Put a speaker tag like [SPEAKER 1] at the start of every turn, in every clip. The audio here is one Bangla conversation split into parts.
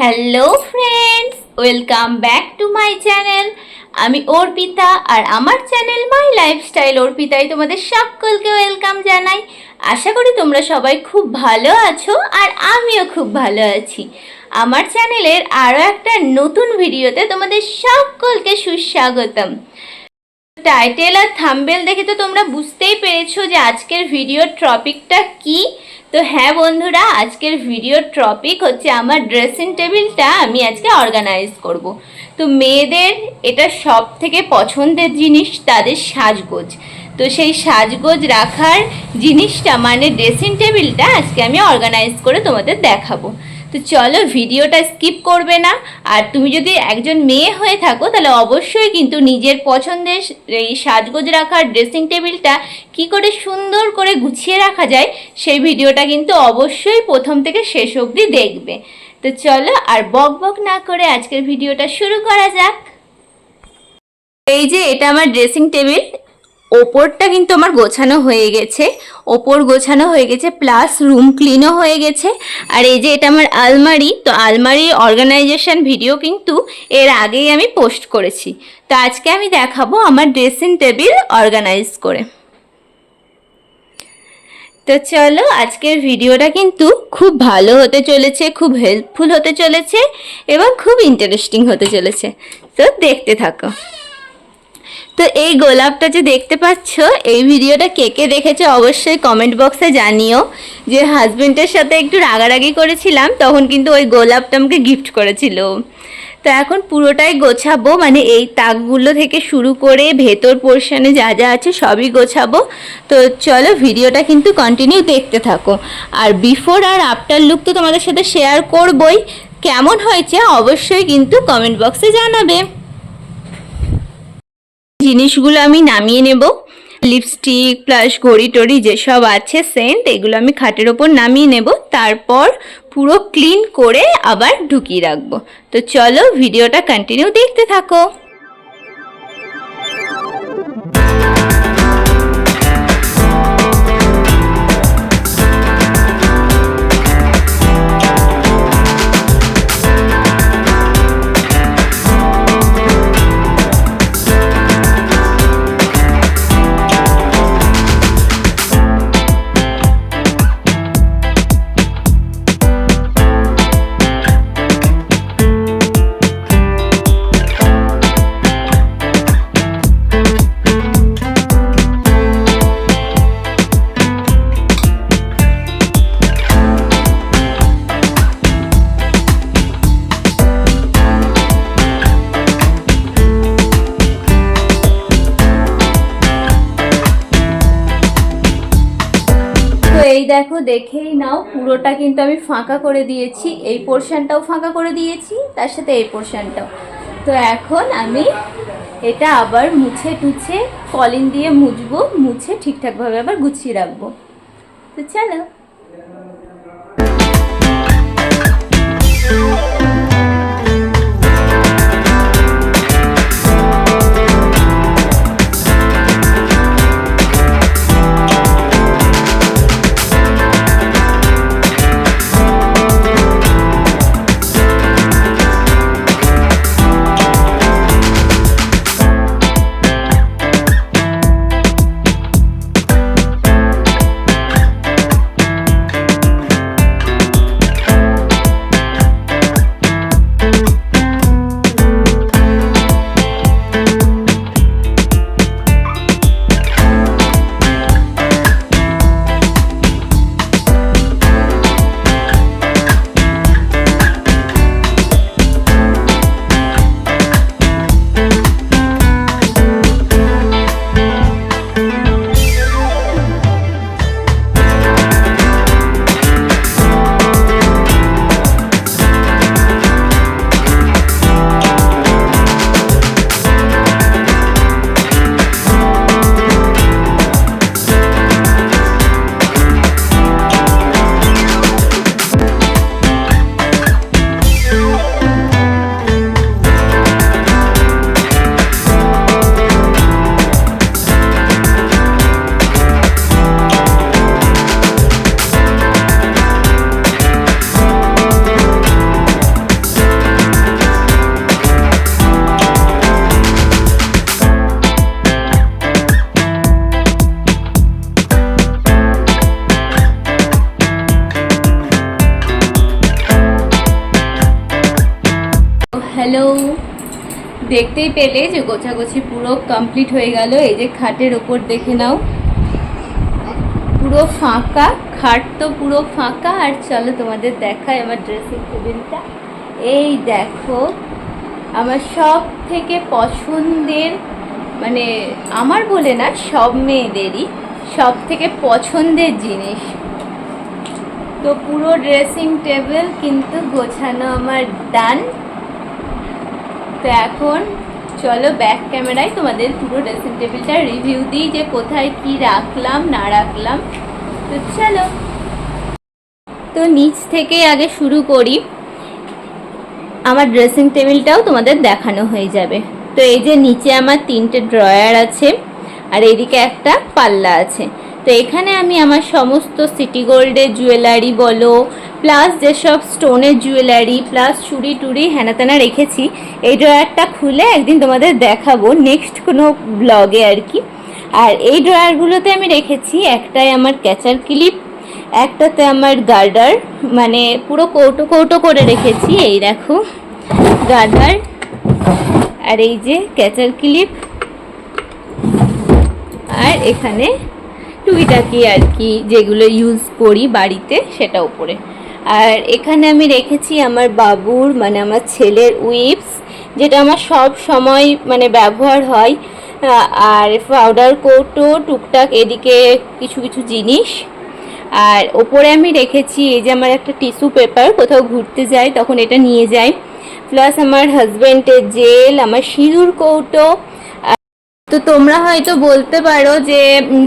[SPEAKER 1] Hello friends welcome back to my channel আমি অর্পিতা আর আমার চ্যানেল মাই লাইফস্টাইল অর্পিতাই তোমাদের সকলকে ওয়েলকাম জানাই। আশা করি তোমরা সবাই খুব ভালো আছো আর আমিও খুব ভালো আছি। আমার চ্যানেলের আরও একটা নতুন ভিডিওতে তোমাদের সকলকে সুস্বাগতম। টাইটেল আর থাম্বেল দেখে তো তোমরা বুঝতেই পেরেছ যে আজকের ভিডিওর টপিকটা কি। তো হ্যাঁ বন্ধুরা, আজকের ভিডিওর টপিক হচ্ছে আমার ড্রেসিং টেবিলটা আমি আজকে অর্গানাইজ করব। তো মেয়েদের এটা সব থেকে পছন্দের জিনিস তাদের সাজগোজ। তো সেই সাজগোজ রাখার জিনিসটা মানে ড্রেসিং টেবিলটা আজকে আমি অর্গানাইজ করে তোমাদের দেখাবো। তো চলো ভিডিওটা স্কিপ করবে না। আর তুমি যদি একজন মেয়ে হয়ে থাকো, তাহলে অবশ্যই কিন্তু নিজের পছন্দের এই সাজগোজ রাখার ড্রেসিং টেবিলটা কি করে সুন্দর করে গুছিয়ে রাখা যায়, সেই ভিডিওটা কিন্তু অবশ্যই প্রথম থেকে শেষ অবধি দেখবে। তো চলো আর বক বক না করে আজকের ভিডিওটা শুরু করা যাক। এই যে, এটা আমার ড্রেসিং টেবিল ওপরটা কিন্তু আমার গোছানো হয়ে গেছে। ওপর গোছানো হয়ে গেছে প্লাস রুম ক্লিনও হয়ে গেছে। আর এই যে এটা আমার আলমারি, তো আলমারি অর্গানাইজেশন ভিডিও কিন্তু এর আগেই আমি পোস্ট করেছি। তো আজকে আমি দেখাবো আমার ড্রেসিং টেবিল অর্গানাইজ করে। তো চলো, আজকের ভিডিওটা কিন্তু খুব ভালো হতে চলেছে, খুব হেল্পফুল হতে চলেছে এবং খুব ইন্টারেস্টিং হতে চলেছে। তো দেখতে থাকো। তো এই গোলাপটা যে দেখতে পাচ্ছ, এই ভিডিওটা কে কে দেখেছে অবশ্যই কমেন্ট বক্সে জানিও। যে হাজবেন্ডের সাথে একটু রাগারাগি করেছিলাম, তখন কিন্তু ওই গোলাপটা আমাকে গিফট করেছিল। তো এখন পুরোটাই গোছাবো মানে এই তাকগুলো থেকে শুরু করে ভেতর পোর্শনে যা যা আছে সবই গোছাবো। তো চলো ভিডিওটা কিন্তু কন্টিনিউ দেখতে থাকো। আর বিফোর আর আফটার লুক তো তোমাদের সাথে শেয়ার করবই। কেমন হয়েছে অবশ্যই কিন্তু কমেন্ট বক্সে জানাবে। জিনিসগুলো আমি নামিয়ে নেব। লিপস্টিক, প্লাস ঘড়ি টড়ি যেসব আছে সেন্ট এগুলো আমি খাটের ওপর নামিয়ে নেব। তারপর পুরো ক্লিন করে আবার ঢুকিয়ে রাখব। তো চলো ভিডিওটা কন্টিনিউ দেখতে থাকো। দেখো, দেখেই নাও, পুরোটা কিন্তু আমি ফাঁকা করে দিয়েছি। এই পোর্শনটাও ফাঁকা করে দিয়েছি, তার সাথে এই পোর্শনটাও। তো এখন আমি এটা আবার মুছে টুছে কলিন দিয়ে মুছবো মুছে ঠিকঠাকভাবে আবার গুছিয়ে রাখব। তো চলো। হ্যালো দেখতেই পেলে যে গোছাগুছি পুরো কমপ্লিট হয়ে গেল। এই যে খাটের ওপর দেখে নাও। পুরো ফাঁকা, খাট তো পুরো ফাঁকা। আর চলো তোমাদের দেখায় আমার ড্রেসিং টেবিলটা। এই দেখো, আমার সব থেকে পছন্দের মানে আমার বলে না, সব মেয়েদেরই সব থেকে পছন্দের জিনিস। তো পুরো ড্রেসিং টেবিল কিন্তু গোছানো আমার ডান তো এখন চলো ব্যাক ক্যামেরায় তোমাদের পুরো ড্রেসিং টেবিলটা রিভিউ দিই যে কোথায় কি রাখলাম, না রাখলাম। তো চলো। তো নিচ থেকে আগে শুরু করি। আমার ড্রেসিং টেবিলটাও তোমাদের দেখানো হয়ে যাবে। তো এই যে নিচে আমার তিনটে ড্রয়ার আছে, আর এইদিকে একটা পাল্লা আছে। তো এখানে আমি আমার সমস্ত সিটি গোল্ডের জুয়েলারি বলো প্লাস যেসব স্টোনের জুয়েলারি প্লাস চুড়ি টুড়ি হেনা তেনা রেখেছি, এই ড্রয়ারটা খুলে একদিন তোমাদের দেখাবো নেক্সট কোনো ব্লগে আর কি। আর এই ড্রয়ারগুলোতে আমি রেখেছি একটাই আমার ক্যাচার ক্লিপ একটাতে আমার গার্ডার মানে পুরো কৌটো কৌটো করে রেখেছি, এই দেখো গার্ডার আর এই যে ক্যাচার ক্লিপ আর এখানে টুইটাকি আর কি যেগুলো ইউজ করি বাড়িতে সেটা উপরে। আর এখানে আমি রেখেছি আমার বাবুর মানে আমার ছেলের উইপস যেটা আমার সব সময় মানে ব্যবহার হয়। আর পাউডার কৌটো টুকটাক এদিকে কিছু কিছু জিনিস। আর ওপরে আমি রেখেছি এই যে আমার একটা টিস্যু পেপার কোথাও ঘুরতে যাই তখন এটা নিয়ে যাই। প্লাস আমার হাজব্যান্ডের জেল আমার সিঁদুর কৌটো তো তোমরা হয়তো বলতে পারো যে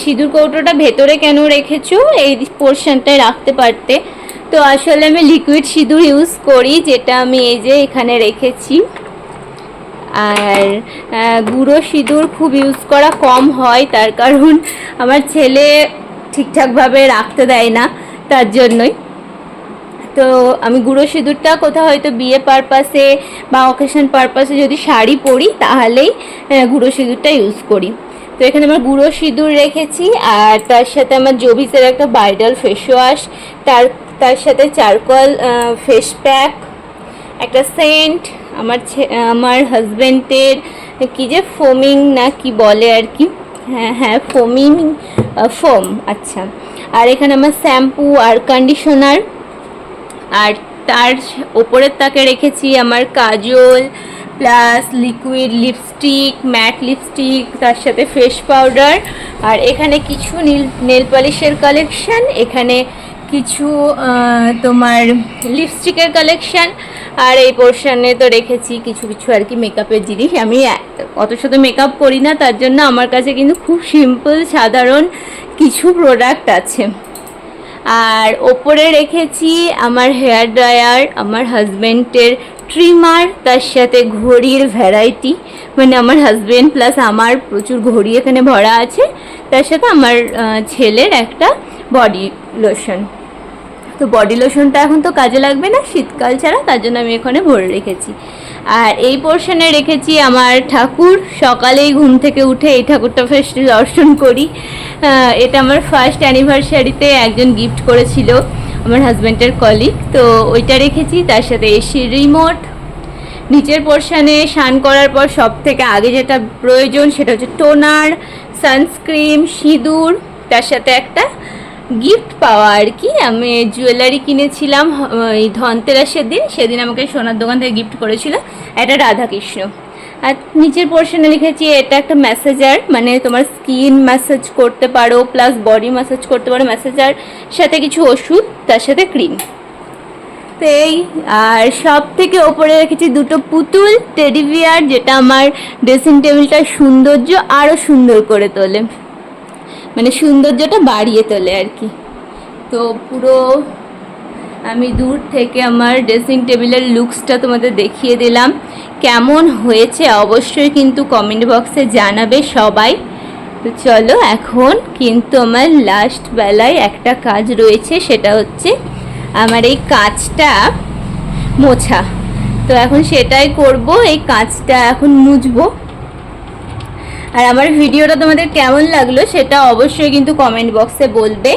[SPEAKER 1] সিঁদুর কৌটোটা ভেতরে কেন রেখেছো? এই পোর্শনটায় রাখতে পারতে। তো আসলে আমি লিকুইড সিঁদুর ইউজ করি, যেটা আমি এই যে এখানে রেখেছি। আর গুঁড়ো সিঁদুর খুব ইউজ করা কম হয়, তার কারণ আমার ছেলে ঠিকঠাকভাবে রাখতে দেয় না, তার জন্যই। তো আমি গুঁড়ো সিঁদুরটা কোথাও হয়তো বিয়ে পারপাসে বা অকেশন পারপাসে যদি শাড়ি পরি, তাহলেই গুঁড়ো সিঁদুরটা ইউজ করি। তো এখানে আমার গুঁড়ো সিঁদুর রেখেছি, আর তার সাথে আমার জবিসের একটা ব্রাইডাল ফেস ওয়াশ তার তার সাথে চারকোল ফেস প্যাক একটা সেন্ট আমার আমার হাজব্যান্ডের কি যে ফোমিং না কি বলে আর কি হ্যাঁ হ্যাঁ ফোমিং ফোম আচ্ছা। আর এখানে আমার শ্যাম্পু আর কন্ডিশনার আর তার ওপরের তাকে রেখেছি আমার কাজল plus liquid lipstick matte lipstick তার সাথে ফেস পাউডার আর এখানে কিছু নীল নেল পলিশের কালেকশান এখানে কিছু তোমার লিপস্টিকের কালেকশন আর এই পোর্শনে তো রেখেছি কিছু কিছু আর কি মেকআপের জিনিস। আমি অত শত মেকআপ করি না, তার জন্য আমার কাছে কিন্তু খুব সিম্পল সাধারণ কিছু প্রোডাক্ট আছে। আর ওপরে রেখেছি আমার হেয়ার ড্রায়ার, আমার হাজব্যান্ডের ট্রিমার তার সাথে ঘড়ির ভ্যারাইটি মানে আমার হাজব্যান্ড প্লাস আমার প্রচুর ঘড়ি এখানে ভরা আছে, তার সাথে আমার ছেলের একটা বডি লোশন তো বডি লোশনটা এখন তো কাজে লাগবে না, শীতকাল ছাড়া, তার জন্য আমি এখানে ভরে রেখেছি। আর এই পোর্শনে রেখেছি আমার ঠাকুর। সকালেই ঘুম থেকে উঠে এই ঠাকুরটা ফার্স্ট দর্শন করি। এটা আমার ফার্স্ট অ্যানিভার্সারিতে একজন গিফট করেছিল আমার হাজব্যান্ডের কলিগ তো ওইটা রেখেছি, তার সাথে এসি রিমোট নিচের পোর্শানে স্নান করার পর সব থেকে আগে যেটা প্রয়োজন সেটা হচ্ছে টোনার সানস্ক্রিন সিঁদুর, তার সাথে একটা গিফট পাওয়া আর কি। আমি জুয়েলারি কিনেছিলাম এই ধনতেরাসের দিন। সেদিন আমাকে সোনার দোকান থেকে গিফট করেছিল একটা রাধাকৃষ্ণ। আর নিচের পোর্শনে লিখেছি, এটা একটা ম্যাসেজার মানে তোমার স্কিন ম্যাসাজ করতে পারো প্লাস বডি ম্যাসাজ করতে পারো ম্যাসেজার সাথে কিছু ওষুধ, তার সাথে ক্রিম তো এই, আর সব থেকে ওপরে রেখেছি দুটো পুতুল টেডি বিয়ার যেটা আমার ড্রেসিং টেবিলটার সৌন্দর্য আরও সুন্দর করে তোলে। মানে সৌন্দর্যটা বাড়িয়ে তোলে আর কি। তো পুরো আমি দূর থেকে আমার ড্রেসিং টেবিলের লুকসটা তোমাদের দেখিয়ে দিলাম। কেমন হয়েছে অবশ্যই কিন্তু কমেন্ট বক্সে জানাবে সবাই। তো চলো এখন কিন্তু আমার লাস্ট বেলায় একটা কাজ রয়েছে, সেটা হচ্ছে আমার এই কাজটা মোছা। তো এখন সেটাই করব, এই কাজটা এখন মুছবো। আর আমার ভিডিওটা তোমাদের কেমন লাগল সেটা অবশ্যই কিন্তু কমেন্ট বক্সে বলবে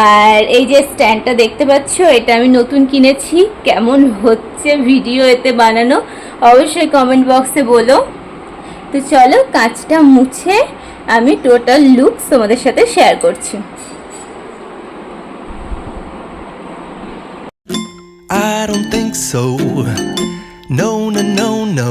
[SPEAKER 1] আর এই যে স্ট্যান্ডটা দেখতে পাচ্ছ এটা আমি নতুন কিনেছি কেমন হচ্ছে ভিডিও এতে বানানো অবশ্যই কমেন্ট বক্সে বলো তো চলো কাঁচটা মুছে আমি টোটাল লুকস তোমাদের সাথে শেয়ার করছি
[SPEAKER 2] I don't think so. No, no, no, no.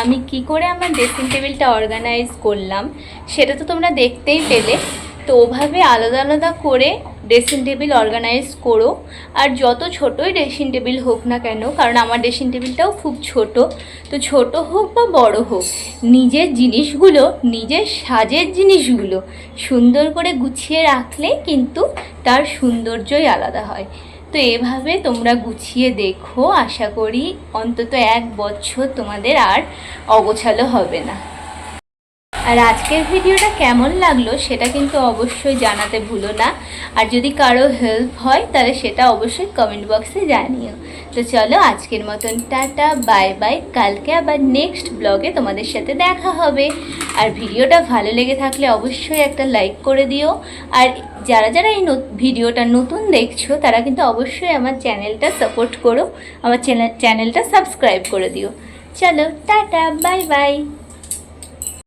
[SPEAKER 1] আমি কি করে আমার ড্রেসিং টেবিলটা অর্গানাইজ করলাম, সেটা তো তোমরা দেখতেই পেলে। তো ওভাবে আলাদা আলাদা করে ড্রেসিং টেবিল অর্গানাইজ করো, আর যত ছোটোই ড্রেসিং টেবিল হোক না কেন, কারণ আমার ড্রেসিং টেবিলটাও খুব ছোট, তো ছোট হোক বা বড় হোক, নিজের জিনিসগুলো, নিজের সাজের জিনিসগুলো সুন্দর করে গুছিয়ে রাখলে কিন্তু তার সৌন্দর্যই আলাদা হয়। তো এভাবে তোমরা গুছিয়ে দেখো। আশা করি অন্তত এক বছর তোমাদের আর অগোছালো হবে না। আর আজকের ভিডিওটা কেমন লাগল সেটা কিন্তু অবশ্যই জানাতে ভুলো না। আর যদি কারও হেল্প হয়, তাহলে সেটা অবশ্যই কমেন্ট বক্সে জানিও। তো চলো, আজকের মতন টাটা বাই বাই কালকে আবার নেক্সট ব্লগে তোমাদের সাথে দেখা হবে। আর ভিডিওটা ভালো লেগে থাকলে অবশ্যই একটা লাইক করে দিও। আর যারা যারা এই ভিডিওটা নতুন দেখছ, তারা কিন্তু অবশ্যই আমার চ্যানেলটা সাপোর্ট করো। আমার চ্যানেলটা সাবস্ক্রাইব করে দিও। চলো, টাটা বাই বাই